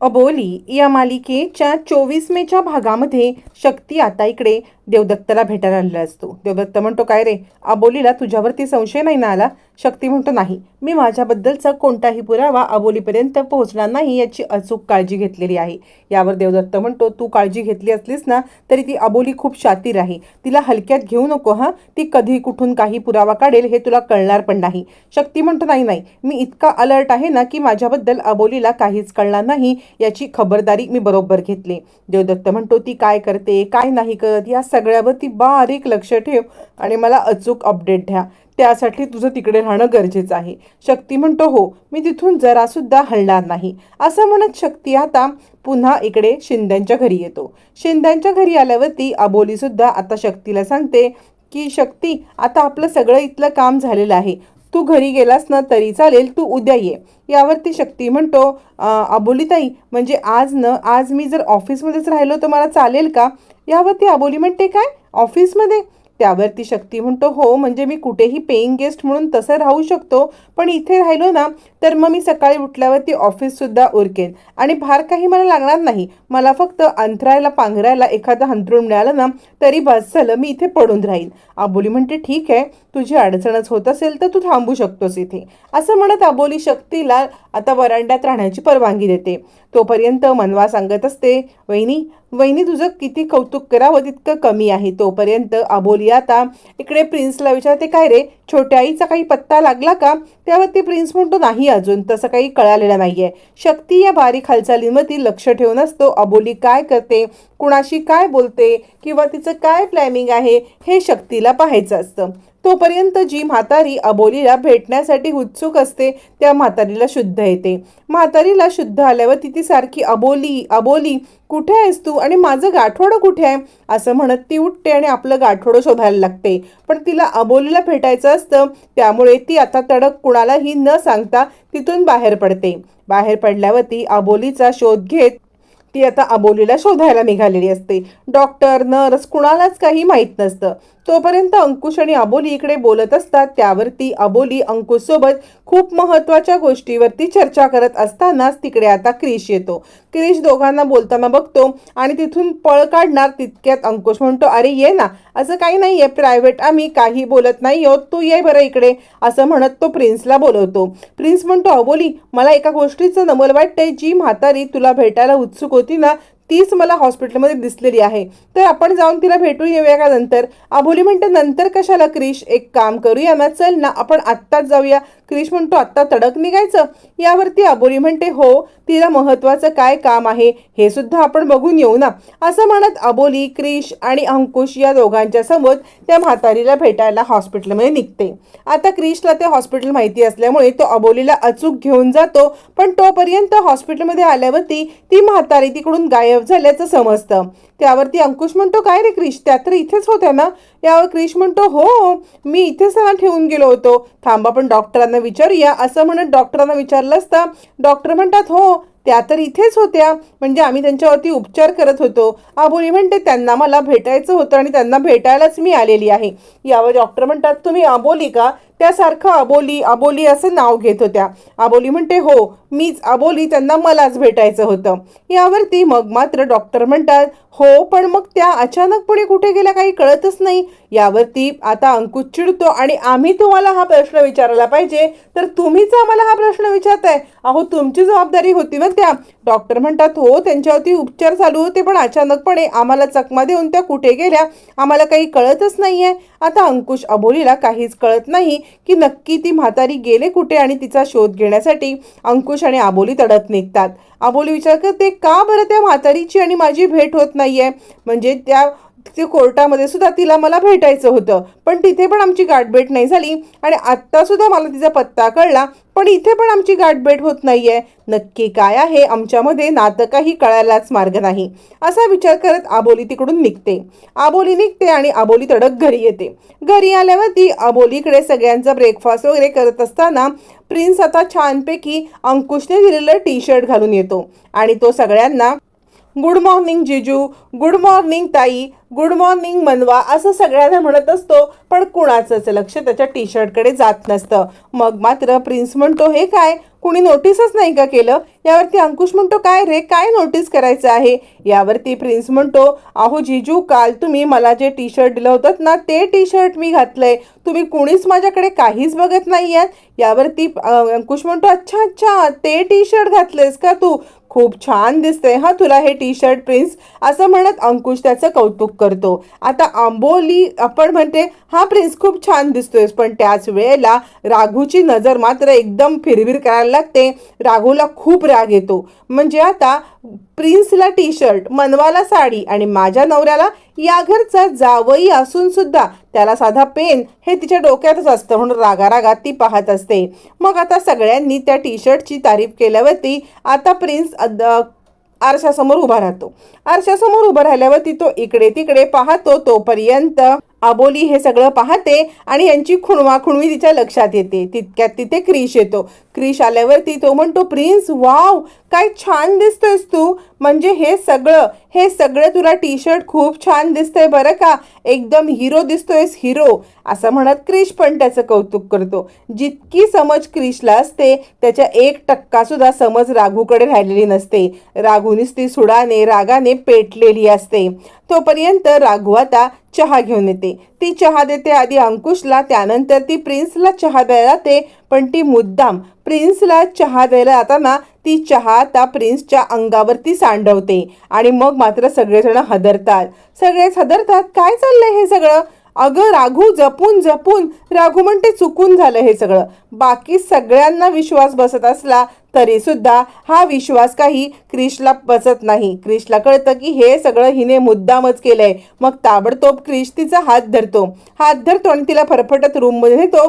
अबोली या मालिकेच्या चोवीस मेच्या भागामध्ये शक्ती आता इकडे देवदत्तला भेटायला आलेला असतो. देवदत्त म्हणतो काय रे अबोलीला तुझ्यावरती संशय नाही ना आला? शक्ती म्हणतो नाही. मी माझ्याबद्दलचा कोणताही पुरावा अबोलीपर्यंत पोहोचणार नाही याची अचूक काळजी घेतलेली आहे. यावर देवदत्त म्हणतो तू काळजी घेतली असलीस ना तरी ती अबोली खूप शातीर आहे. तिला हलक्यात घेऊ नको हा. ती कधी कुठून काही पुरावा काढेल हे तुला कळणार पण नाही. शक्ती म्हणतो नाही नाही. मी इतका अलर्ट आहे ना की माझ्याबद्दल अबोलीला काहीच कळणार नाही याची खबरदारी मी बरोबर घेतली. देवदत्त म्हणतो ती काय करते काय नाही करत या सगळ्यावर ती बारीक लक्ष ठेव आणि मला अचूक अपडेट द्या. त्यासाठी तुझं तिकडे राहणं गरजेचं आहे. शक्ती म्हणतो हो मी तिथून जरासुद्धा हलणार नाही. असं म्हणत शक्ती आता पुन्हा इकडे शिंद्यांच्या घरी येतो. शिंद्यांच्या घरी आल्यावरती अबोलीसुद्धा आता शक्तीला सांगते की शक्ती आता आपलं सगळं इथलं काम झालेलं आहे. तू घरी गेलास ना तरी चालेल तू उद्या ये. यावरती शक्ती म्हणतो अबोलीताई म्हणजे आज न आज मी जर ऑफिसमध्येच राहिलो तर मला चालेल का? यावरती अबोली म्हणते काय? ऑफिसमध्ये? त्यावरती शक्ती म्हणतो हो म्हणजे मी कुठेही पेईंग गेस्ट म्हणून तसं राहू शकतो पण इथे राहिलो ना तर मग मी सकाळी उठल्यावरती ऑफिससुद्धा उरकेन. आणि भार काही मला लागणार नाही. मला फक्त अंथरायला पांघरायला एखादं हंतरून मिळालं ना तरी बस झालं मी इथे पडून राहीन. आबोली म्हणते ठीक आहे तुझी अडचणच होत असेल तर तू थांबू शकतोस इथे. असं म्हणत आबोली शक्तीला आता वरांड्यात राहण्याची परवानगी देते. तोपर्यंत मनवा सांगत असते वहिनी वहिनी तुझं किती कौतुक करावं तितकं कमी आहे तोपर्यंत. अबोली आता इकडे प्रिन्सला विचारते काय रे छोट्या आईचा काही पत्ता लागला का? त्यावरती प्रिन्स म्हणतो नाही अजून तसं काही कळालेलं नाही आहे शक्ती या बारीक हालचालींवरती लक्ष ठेवून असतो. अबोली काय करते? कुणाशी काय बोलते? किंवा तिचं काय प्लॅनिंग आहे? हे शक्तीला पाहायचं असतं. तोपर्यंत जी म्हातारी अबोलीला भेटण्यासाठी उत्सुक असते त्या म्हातारीला शुद्ध येते. म्हातारीला शुद्ध आल्यावर ती ती सारखी अबोली अबोली कुठे आहेस तू? आणि माझं गाठोडं कुठे आहे? असं म्हणत ती उठते आणि आपलं गाठोडं शोधायला लागते. पण तिला अबोलीला भेटायचं असतं त्यामुळे ती आता तडक कुणालाही न सांगता तिथून बाहेर पडते. बाहेर पडल्यावर ती अबोलीचा शोध घेत ती आता अबोलीला शोधायला निघालेली असते. डॉक्टर नर्स कुणालाच काही माहीत नसतं. तोपर्यंत अंकुश आणि अबोली इकडे बोलत असतात. त्यावरती अबोली अंकुशसोबत खूप महत्त्वाच्या गोष्टीवरती चर्चा करत असतानाच तिकडे आता क्रिश येतो. क्रिश दोघांना बोलताना बघतो आणि तिथून पळ काढणार तितक्यात अंकुश म्हणतो अरे ये ना. असं काही नाही आहे प्रायव्हेट आम्ही काही बोलत नाही आहोत. तू ये बरं इकडे. असं म्हणत तो प्रिन्सला बोलवतो. प्रिन्स म्हणतो अबोली मला एका गोष्टीचं नमल वाटतंय. जी म्हातारी तुला भेटायला उत्सुक होती ना तीच मला हॉस्पिटलमध्ये दिसलेली आहे. तर आपण जाऊन तिला भेटून येऊया का नंतर? अबोली म्हणते नंतर कशाला क्रिश? एक काम करूया ना चल ना आपण आत्ताच जाऊया. क्रिश म्हणतो आत्ता तडक निघायचं? यावरती अबोली म्हणते हो तिला महत्वाचं काय काम आहे हे सुद्धा आपण बघून येऊ ना. असं म्हणत अबोली क्रिश आणि अंकुश या दोघांच्या समोर त्या म्हातारीला भेटायला हॉस्पिटलमध्ये निघते. आता क्रिशला ते हॉस्पिटल माहिती असल्यामुळे तो अबोलीला अचूक घेऊन जातो पण तोपर्यंत हॉस्पिटलमध्ये आल्यावरती ती म्हातारी तिकडून गायब झाल्याचं समजतं. त्यावरती अंकुश म्हणतो काय रे क्रिश त्या तर इथेच होत्या ना? यावर क्रिश म्हणतो हो मी इथेच त्यांना ठेवून गेलो होतो. थांबा पण डॉक्टरांना विचारूया. असं म्हणत डॉक्टरांना विचारलं असता डॉक्टर म्हणतात हो त्या तर इथेच होत्या. म्हणजे आम्ही त्यांच्यावरती उपचार करत होतो. आबोली म्हणते त्यांना मला भेटायचं होतं आणि त्यांना भेटायलाच मी आलेली आहे. यावर डॉक्टर म्हणतात तुम्ही अबोली का? त्यासारखं अबोली अबोली असं नाव घेत होत्या. अबोली म्हणते हो मीच अबोली त्यांना मलाच भेटायचं होतं. यावरती मग मात्र डॉक्टर म्हणतात हो पण मग त्या अचानकपणे कुठे गेल्या काही कळतच नाही. यावरती आता अंकुश चिडतो आणि आम्ही तुम्हाला हा प्रश्न विचारायला पाहिजे तर तुम्हीच आम्हाला हा प्रश्न विचारताय. अहो तुमची जबाबदारी होती ना त्या. डॉक्टर म्हणतात हो त्यांच्यावरती उपचार चालू होते पण अचानकपणे आम्हाला चकमा देऊन त्या कुठे गेल्या? आम्हाला काही कळतच नाही आहे आता अंकुश अबोलीला काहीच कळत नाही की नक्की ती म्हातारी गेले कुठे आणि तिचा शोध घेण्यासाठी अंकुश आणि आबोली तडत निघतात. आबोली विचार करते का बरं त्या म्हातारीची आणि माझी भेट होत नाही आहे म्हणजे त्या ते कोर्टामध्ये सुद्धा तिला मला भेटायचं होतं. पण तिथे पण आमची गाठभेट नाही झाली आणि आत्तासुद्धा मला तिचा पत्ता कळला पण इथे पण आमची गाठभेट होत नाही आहे नक्की काय आहे? आमच्यामध्ये नातं काही कळायलाच मार्ग नाही. असा विचार करत आबोली तिकडून निघते. आबोली निघते आणि आबोली तडक घरी येते. घरी आल्यावर ती आबोलीकडे सगळ्यांचा ब्रेकफास्ट वगैरे करत असताना प्रिन्स आता छानपैकी अंकुशने दिलेलं टी शर्ट घालून येतो आणि तो सगळ्यांना गुड मॉर्निंग जिजू गुड मॉर्निंग ताई गुड मॉर्निंग मनवा असं सगळ्यांना म्हणत असतो पण कुणाचंच लक्ष त्याच्या टी शर्टकडे जात नसतं. मग मात्र प्रिन्स म्हणतो हे काय? कुणी नोटीसच नाही का केलं? यावरती अंकुश म्हणतो काय रे? काय नोटीस करायचं आहे? यावरती प्रिन्स म्हणतो अहो जिजू काल तुम्ही मला जे टी शर्ट दिलं होतं ना ते टी शर्ट मी घातलंय. तुम्ही कुणीच माझ्याकडे काहीच बघत नाही आहेत यावरती अंकुश म्हणतो अच्छा अच्छा ते टी शर्ट घातलेस का तू? खूप छान दिसतंय. हा तुला हे टी शर्ट प्रिन्स असं म्हणत अंकुश त्याचं कौतुक करतो. आता आंबोली आपण म्हणते हा प्रिन्स खूप छान दिसतोय पण त्याच वेळेला राघूची नजर मात्र एकदम फिरवीर करायला लागते. राघूला खूप राग येतो. म्हणजे आता प्रिन्सला टी शर्ट मनवाला साडी आणि माझ्या नवऱ्याला या घरचा जावई असून सुद्धा त्याला साधा पेन हे तिच्या डोक्यातच असतं म्हणून रागारागात ती पाहत असते. मग आता सगळ्यांनी त्या टी शर्टची तारीफ केल्यावरती आता प्रिन्स अद- आरशासमोर उभा राहतो. आरशासमोर उभा राहिल्यावरती तो इकडे तिकडे पाहतो तोपर्यंत आबोली हे सगळं पाहते आणि यांची खुणवा खुणवी तिच्या लक्षात येते. तितक्यात तिथे क्रिश येतो. क्रिश आल्यावरती तो म्हणतो प्रिन्स वाव काय छान दिसतोयस तू. म्हणजे हे सगळं हे सगळं तुला टी शर्ट खूप छान दिसतंय बरं का. एकदम हिरो दिसतोयस हिरो. असं म्हणत क्रिश पण त्याचं कौतुक करतो. जितकी समज क्रिशला असते त्याच्या एक टक्का सुद्धा समज राघूकडे राहिलेली नसते. राघूनीच ती सुडाने रागाने पेटलेली असते. तोपर्यंत राघू आता चहा घेऊन येते. ती चहा देते आधी अंकुशला त्यानंतर ती प्रिन्सला चहा द्यायला जाते पण ती मुद्दाम प्रिन्सला चहा द्यायला जाताना ती चहा त्या प्रिन्सच्या अंगावरती सांडवते आणि मग मात्र सगळेजण हदरतात. सगळेच हदरतात काय चाललंय हे सगळं? अगं राघू जपून जपून राघू म्हणते चुकून झालं हे सगळं. बाकी सगळ्यांना विश्वास बसत असला तरी सुद्धा हा विश्वास काही क्रिशला बसत नाही. क्रिशला कळतं की हे सगळं हिने मुद्दामच केलंय. मग ताबडतोब क्रिश तिचा हात धरतो. हात धरतो आणि तिला फरफटत रूममध्ये नेतो.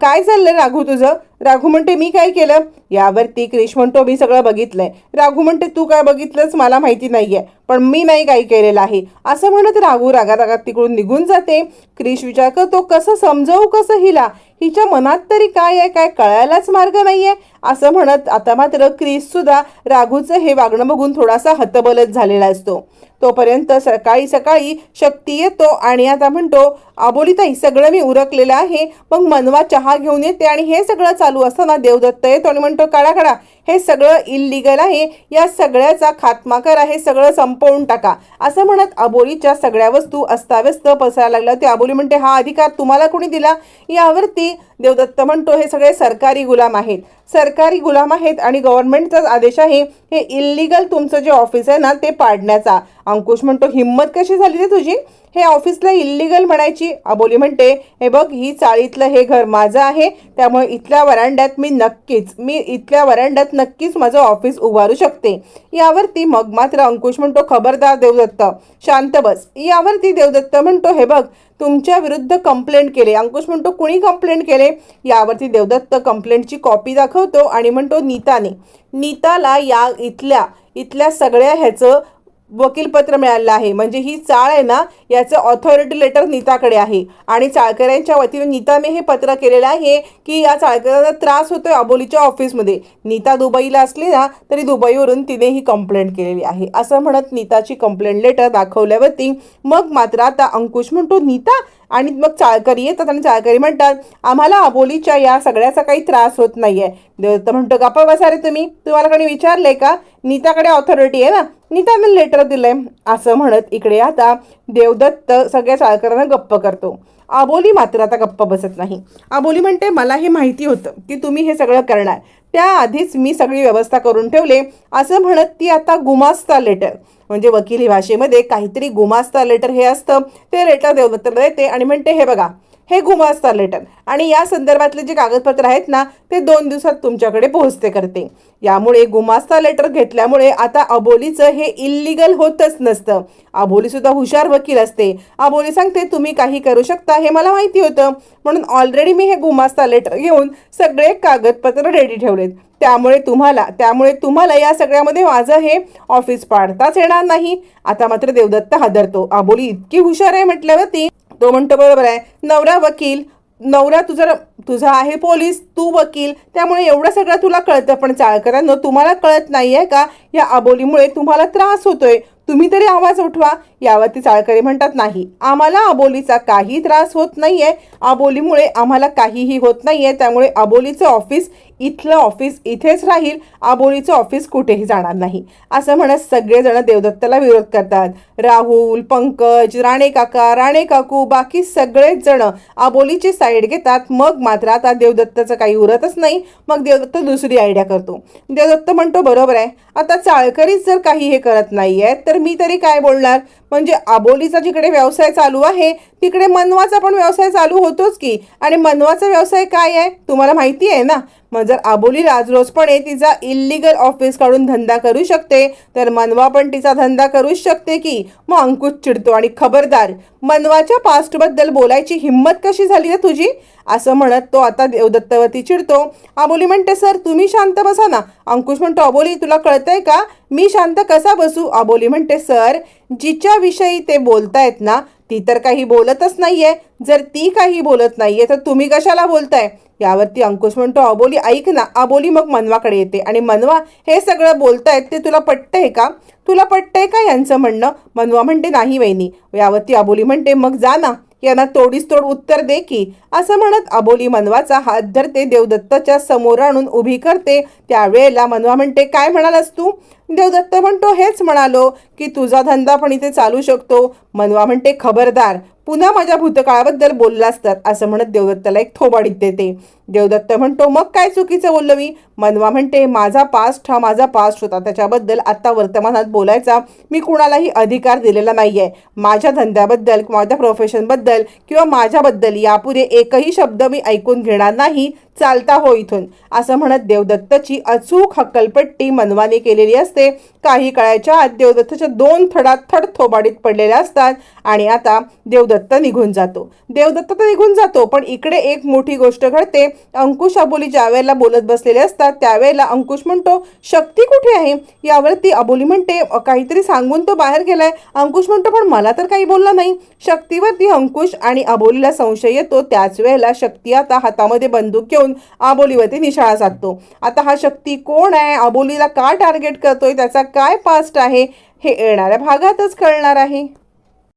काय चाललंय राघू तुझं? राघू म्हणते मी काय केलं? यावरती क्रिश म्हणतो मी सगळं बघितलंय. राघू म्हणते तू काय बघितलंच मला माहिती नाहीये पण मी नाही काही केलेलं आहे. असं म्हणत राघू रागात रागात तिकडून निघून जाते. क्रिश विचार करतो कसं समजावू? कसं हिला? हिच्या मनात तरी काय आहे काय कळायलाच मार्ग नाही आहे असं म्हणत आता मात्र क्रिससुद्धा राघूचं हे वागणं बघून थोडासा हतबलत झालेला असतो. तोपर्यंत सकाळी सकाळी शक्ती येतो आणि आता म्हणतो आबोलीताई सगळं मी उरकलेलं आहे. मग मनवा चहा घेऊन येते आणि हे सगळं चालू असताना देवदत्त येतो आणि म्हणतो काढा काढा हे सगळं इल्लिगल आहे. या सगळ्याचा खात्मा करा हे सगळं संपवून टाका. असं म्हणत अबोलीच्या सगळ्या वस्तू अस्ताव्यस्त पसरायला लागल्या. ते अबोली म्हणते हा अधिकार तुम्हाला कोणी दिला? यावरती देवदत्त म्हणतो हे सगळे सरकारी गुलाम आहेत. सरकारी गुलाम आहेत आणि गव्हर्नमेंटचाच आदेश आहे हे इल्लिगल तुमचं जे ऑफिस आहे ना ते पाडण्याचा. अंकुश म्हणतो हिंमत कशी झाली रे तुझी? हे ऑफिसला इल्लिगल म्हणायची? अबोली म्हणते हे बघ ही चाळीतलं हे घर माझं आहे त्यामुळे इथल्या वरांड्यात मी नक्कीच मी इथल्या वरांड्यात नक्कीच माझं ऑफिस उभारू शकते. यावरती मग मात्र अंकुश म्हणतो खबरदार देवदत्त शांत बस. यावरती देवदत्त म्हणतो हे बघ तुमच्या विरुद्ध कंप्लेंट केले. अंकुश म्हणतो कुणी कंप्लेंट केले? यावरती देवदत्त कंप्लेंटची कॉपी दाखवतो आणि म्हणतो नीताने नीताला या इथल्या इथल्या सगळ्या ह्याचं वकीलपत्र मिळालेलं आहे. म्हणजे ही चाळ आहे ना याचं ऑथॉरिटी लेटर नीताकडे आहे. आणि चाळकऱ्यांच्या वतीने नीताने हे पत्र केलेलं आहे की या चाळकऱ्यांना त्रास होतोय अबोलीच्या ऑफिसमध्ये. नीता दुबईला असली ना तरी दुबईवरून तिने ही कंप्लेंट केलेली आहे. असं म्हणत नीताची कंप्लेंट लेटर दाखवल्यावरती मग मात्र आता अंकुश म्हणतो नीता आणि मग चाळकरी येतात आणि चाळकरी म्हणतात आम्हाला अबोलीच्या या सगळ्याचा काही त्रास होत नाही आहे तर म्हणतो गप्पा बसा रे तुम्ही. तुम्हाला कोणी आहे का? नीताकडे ऑथॉरिटी आहे ना. नीताने लेटर दिलंय असं म्हणत इकडे आता देवदत्त सगळ्या चाळकरांना गप्प करतो. आबोली मात्र आता गप्प बसत नाही. आबोली म्हणते मला हे माहिती होतं की तुम्ही हे सगळं करणार. त्याआधीच मी सगळी व्यवस्था करून ठेवले. असं म्हणत ती आता गुमास्ता लेटर म्हणजे वकिली भाषेमध्ये काहीतरी गुमास्ता लेटर हे असतं. ते लेटर देवदत्तला देते आणि म्हणते हे बघा हे गुमास्ता लेटर आणि या संदर्भातले जे कागदपत्र आहेत ना ते दोन दिवसात तुमच्याकडे पोहोचते करते. यामुळे गुमास्ता लेटर घेतल्यामुळे आता अबोलीचं हे इल्लिगल होतच नसतं. अबोलीसुद्धा हुशार वकील असते. अबोली सांगते तुम्ही काही करू शकता? हे मला माहिती होतं. म्हणून ऑलरेडी मी हे गुमास्ता लेटर घेऊन सगळे कागदपत्र रेडी ठेवलेत. त्यामुळे तुम्हाला त्यामुळे तुम्हाला या सगळ्यामध्ये माझं हे ऑफिस पाडताच येणार नाही. आता मात्र देवदत्त हादरतो. आबोली इतकी हुशार आहे म्हटल्यावरती तो म्हणतो बरोबर आहे. नवरा वकील नवरा तुझा तुझा आहे पोलीस तू वकील. त्यामुळे एवढं सगळं तुला कळतं. पण चाळकरांनो तुम्हाला कळत नाही आहे का? या अबोलीमुळे तुम्हाला त्रास होतोय. तुम्ही तरी आवाज उठवा. यावरती चाळकरी म्हणतात नाही. आम्हाला अबोलीचा काही त्रास होत नाहीये. अबोलीमुळे आम्हाला काहीही होत नाहीये. त्यामुळे अबोलीचं ऑफिस इथलं ऑफिस इथेच राहील आबोलीचं ऑफिस कुठेही जाणार नाही. असं म्हणत सगळेजण देवदत्ताला विरोध करतात. राहुल पंकज राणे काका राणे काकू बाकी सगळेच जण आबोलीची साईड घेतात. मग मात्र आता देवदत्ताचं काही उरतच नाही. मग देवदत्त दुसरी आयडिया करतो. देवदत्त म्हणतो बरोबर आहे. आता चाळकरीच जर काही हे करत नाहीये तर मी तरी काय बोलणार? म्हणजे आबोलीचा जिकडे व्यवसाय चालू आहे तिकडे मनवाचा पण व्यवसाय चालू होतोच की. आणि मनवाचा व्यवसाय काय आहे? तुम्हाला माहिती आहे ना? मग जर आबोली राजरोजपणे तिचा इल्लिगल ऑफिस काढून धंदा करू शकते तर मनवा पण तिचा धंदा करूच शकते की? मग अंकुश चिडतो आणि खबरदार मनवाच्या पास्टबद्दल बोलायची हिंमत कशी झाली आहे तुझी? असं म्हणत तो आता देवदत्तवरती चिडतो. आबोली म्हणते सर तुम्ही शांत बसा ना. अंकुश म्हणतो अबोली तुला कळतंय का? मी शांत कसा बसू? अबोली म्हणते सर जिच्याविषयी ते बोलतायत ना ती तर काही बोलतच नाहीये. जर ती काही बोलत नाहीये तर तुम्ही कशाला बोलताय? यावरती अंकुश म्हणतो अबोली ऐक ना अबोली मग मनवाकडे येते आणि मनवा हे सगळं बोलतायत ते तुला पटतंय का? तुला पटतंय का यांचं म्हणणं? मनवा म्हणते नाही वहिनी. यावरती अबोली म्हणते मग जा ना यांना तोडीस तोड उत्तर दे की. असं म्हणत अबोली मनवाचा हात धरते देवदत्ताच्या समोर आणून उभी करते. त्यावेळेला मनवा म्हणते काय म्हणालास तू? देवदत्त म्हणतो हेच म्हणालो की तुझा धंदा पण इथे चालू शकतो. मनवा म्हणते खबरदार पुन्हा माझ्या भूतकाळाबद्दल बोललास तर असं म्हणत देवदत्ताला एक थोबाडीत देते. देवदत्त म्हणतो मग काय चुकीचं बोललो मी? मनवा म्हणते माझा पास्ट हा माझा पास्ट होता. त्याच्याबद्दल आत्ता वर्तमानात बोलायचा मी कुणालाही अधिकार दिलेला नाही आहे माझ्या धंद्याबद्दल माझ्या प्रोफेशनबद्दल किंवा माझ्याबद्दल यापुढे एकही शब्द मी ऐकून घेणार नाही. चालता हो इथून. असं म्हणत देवदत्तची अचूक हक्कलपट्टी मनवाने केलेली असते. काही काळाच्या आत देवदत्तच्या दोन थडात थड थोबाडीत पडलेल्या असतात आणि आता देवदत्त निघून जातो. देवदत्त तर निघून जातो पण इकडे एक मोठी गोष्ट घडते. अंकुश अबोली ज्या वेळेला बोलत बसलेले असतात त्यावेळेला अंकुश म्हणतो शक्ती कुठे आहे? यावरती अबोली म्हणते काहीतरी सांगून तो बाहेर गेलाय. अंकुश म्हणतो पण मला तर काही बोलला नाही. शक्तीवरती अंकुश आणि अबोलीला संशय येतो त्याच वेळेला शक्ती आता हातामध्ये बंदूक घेऊन अबोलीवरती निशाळा साधतो. आता हा शक्ती कोण आहे? अबोलीला का टार्गेट करतोय? त्याचा काय पास्ट आहे? हे येणाऱ्या भागातच कळणार आहे.